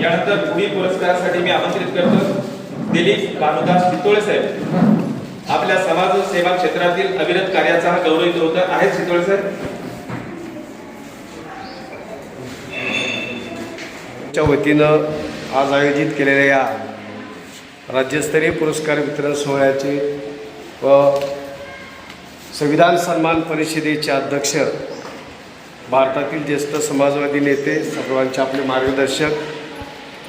यानंतर पुढील पुरस्कारासाठी मी आमंत्रित करतो. दिलीप भानुदास चितोळे साहेब. आपल्या समाज सेवा क्षेत्रातील अविरत कार्याचा हा गौरवित होत. आहेत चितोळे साहेब? च्या वतीनं आज आयोजित केलेल्या या राज्यस्तरीय पुरस्कार वितरण सोहळ्याचे व संविधान सन्मान परिषदेचे अध्यक्ष भारतातील ज्येष्ठ समाजवादी नेते सर्वांचे आपले मार्गदर्शक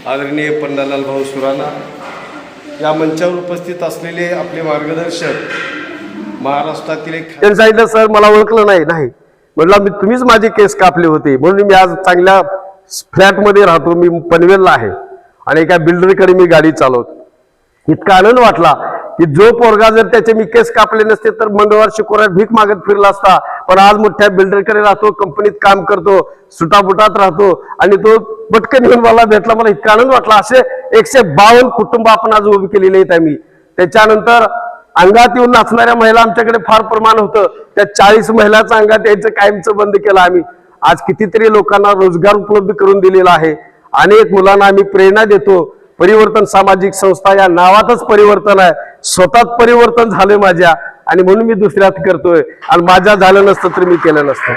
आदरणीय पन्नालाल भाऊ सुराणा या मंचावर उपस्थित असलेले आपले मार्गदर्शक महाराष्ट्रातील एक त्यांनी सांगितलं सर मला ओळखलं नाही नाही. म्हटलं मी तुम्हीच माझे केस कापले होते. म्हणून मी आज चांगल्या फ्लॅटमध्ये राहतो. मी पनवेलला आहे. आणि एका बिल्डरकडे मी गाडी चालवतो. इतका आनंद वाटला. की जो पोरगा जर त्याचे मी केस कापले नसते तर मंगळवार शुक्रवार भीक मागत फिरला असता. पण आज मोठ्या बिल्डरकडे राहतो कंपनीत काम करतो सुटाबुटात राहतो आणि तो पटकन येऊन मला भेटला. मला इतका आनंद वाटला. असे एकशे बावन्न कुटुंब आपण आज उभी केलेले आहेत आम्ही. त्याच्यानंतर अंगात येऊन नाचणाऱ्या महिला आमच्याकडे फार प्रमाण होतं. त्या चाळीस महिलाचं अंगात यायचं कायमचं बंद केलं आम्ही. आज कितीतरी लोकांना रोजगार उपलब्ध करून दिलेला आहे. अनेक मुलांना आम्ही प्रेरणा देतो. परिवर्तन सामाजिक संस्था या नावातच परिवर्तन आहे. स्वतःच परिवर्तन झालं माझ्या आणि म्हणून मी दुसऱ्यात करतोय. आणि माझ्या झालं नसतं तर मी केलं नसतं.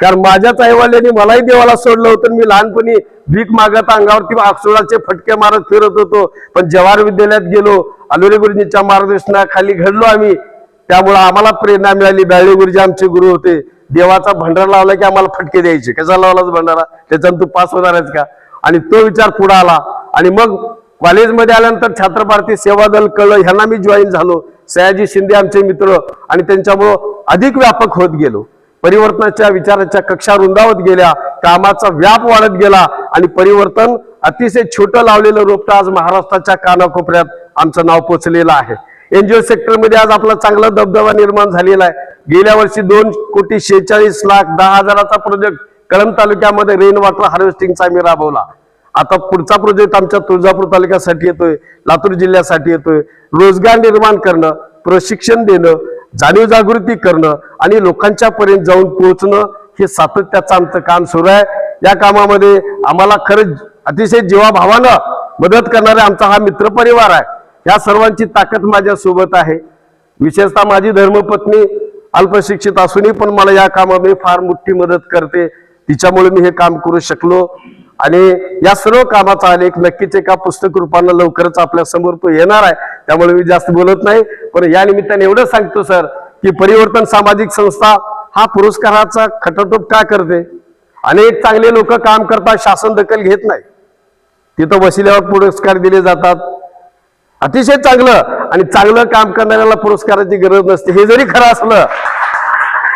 कारण माझ्याच आईवाल्याने मलाही देवाला सोडलं होतं मी लहानपणी भीक मागत अंगावरती अक्षराचे फटके मारत फिरत होतो. पण जवाहर विद्यालयात गेलो. अलोरे गुरुजींच्या मार्गदर्शनाखाली घडलो आम्ही. त्यामुळे आम्हाला प्रेरणा मिळाली. बॅळे गुरुजी आमचे गुरु होते. देवाचा भंडारा लावला की आम्हाला फटके द्यायचे. कसा लावलाच भंडारा? त्याच्यानं तू पास होणार आहेस का? आणि तो विचार पुढे आला. आणि मग कॉलेजमध्ये आल्यानंतर छात्रभारती सेवा दल कळलं ह्यांना मी जॉईन झालो. सयाजी शिंदे आमचे मित्र आणि त्यांच्यामुळं अधिक व्यापक होत गेलो. परिवर्तनाच्या विचाराच्या कक्षा रुंदावत गेल्या कामाचा व्याप वाढत गेला आणि परिवर्तन अतिशय छोटं लावलेलं रोपटं आज महाराष्ट्राच्या कानाकोपऱ्यात आमचं नाव पोचलेलं आहे. एनजीओ सेक्टरमध्ये आज आपला चांगला दबदबा निर्माण झालेला आहे. गेल्या वर्षी दोन कोटी शेहेचाळीस लाख दहा हजाराचा प्रोजेक्ट कळंब तालुक्यामध्ये रेन वॉटर हार्वेस्टिंगचा आम्ही राबवला. आता पुढचा प्रोजेक्ट आमच्या तुळजापूर तालुक्यासाठी येतोय लातूर जिल्ह्यासाठी येतोय. रोजगार निर्माण करणं प्रशिक्षण देणं जाणीव जागृती करणं आणि लोकांच्या पर्यंत जाऊन पोहोचणं हे सातत्याचं आमचं काम सुरू आहे. या कामामध्ये आम्हाला खरंच अतिशय जीवाभावानं मदत करणारा आमचा हा मित्र परिवार आहे. या सर्वांची ताकद माझ्यासोबत आहे. विशेषतः माझी धर्मपत्नी अल्पशिक्षित असूनही पण मला या कामामध्ये फार मोठी मदत करते. तिच्यामुळे मी हे काम करू शकलो. आणि या सर्व कामाचा आलेख नक्कीच एका पुस्तक रूपानं लवकरच आपल्यासमोर तो येणार आहे. त्यामुळे मी जास्त बोलत नाही. पण या निमित्ताने एवढं सांगतो सर की परिवर्तन सामाजिक संस्था हा पुरस्काराचा खटाटोप का करते? अनेक चांगले लोक काम करतात शासन दखल घेत नाही. तिथं वसिल्यावर पुरस्कार दिले जातात. अतिशय चांगलं आणि चांगलं काम करणाऱ्याला पुरस्काराची गरज नसते. हे जरी खरं असलं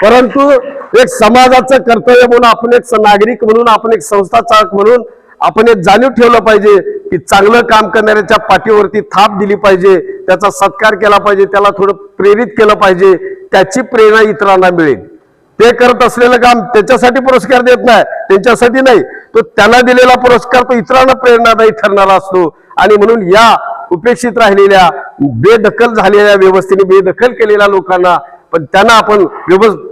परंतु एक समाजाचं कर्तव्य म्हणून आपण एक नागरिक म्हणून आपण एक संस्था चालक म्हणून आपण एक जाणीव ठेवलं पाहिजे की चांगलं काम करणाऱ्याच्या पाठीवरती थाप दिली पाहिजे त्याचा सत्कार केला पाहिजे त्याला थोडं प्रेरित केलं पाहिजे त्याची प्रेरणा इतरांना मिळेल. ते करत असलेलं काम त्याच्यासाठी पुरस्कार देत नाही त्यांच्यासाठी नाही. तो त्यांना दिलेला पुरस्कार तो इतरांना प्रेरणादायी ठरणारा असतो. आणि म्हणून या उपेक्षित राहिलेल्या बेदखल झालेल्या व्यवस्थेने बेदखल केलेल्या लोकांना पण त्यांना आपण व्यवस्थ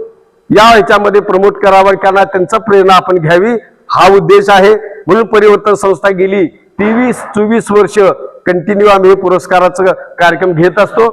या ह्याच्यामध्ये प्रमोट करावं त्यांना त्यांचा प्रेरणा आपण घ्यावी. हा उद्देश आहे. म्हणून परिवर्तन संस्था गेली तेवीस चोवीस वर्ष कंटिन्यू आम्ही हे पुरस्काराचं कार्यक्रम घेत असतो.